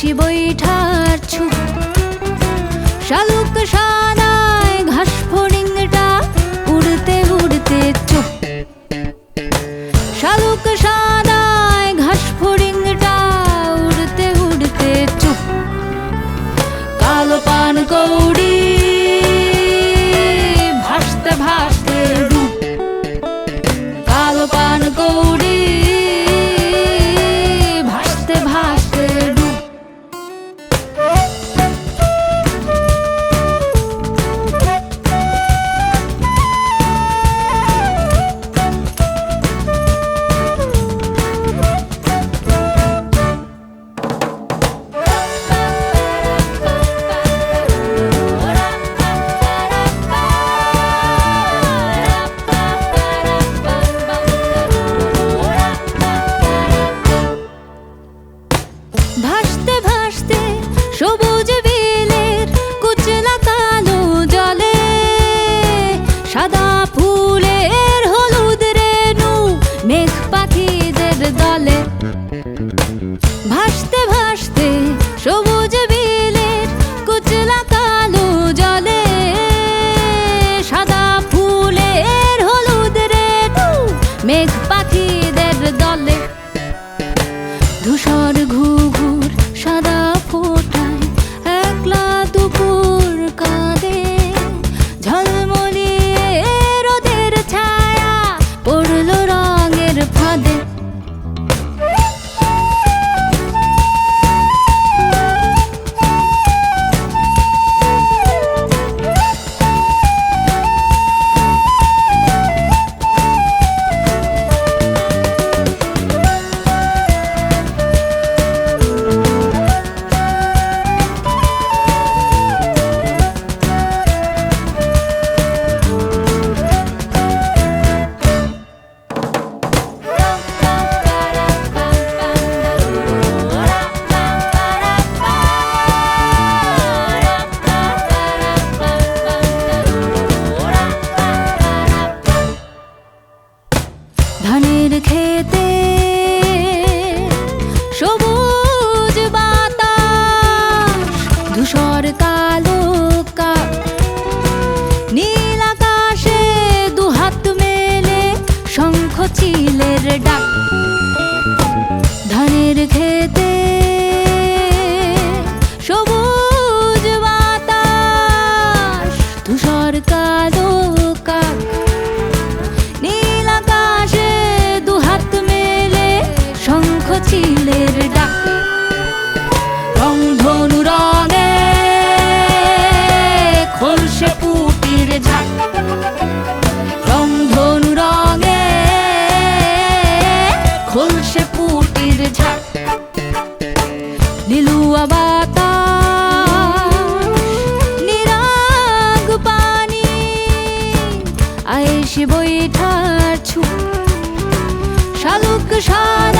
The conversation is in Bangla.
বসি шкода. চিলের ডাক। ধানের খেতে সবুজ বাতাস তুষার কালো নদীর ঝাড়। নীলুয়া বাতা নিরাগ পানি আয়েসি বৈঠার ছু শালুক সারা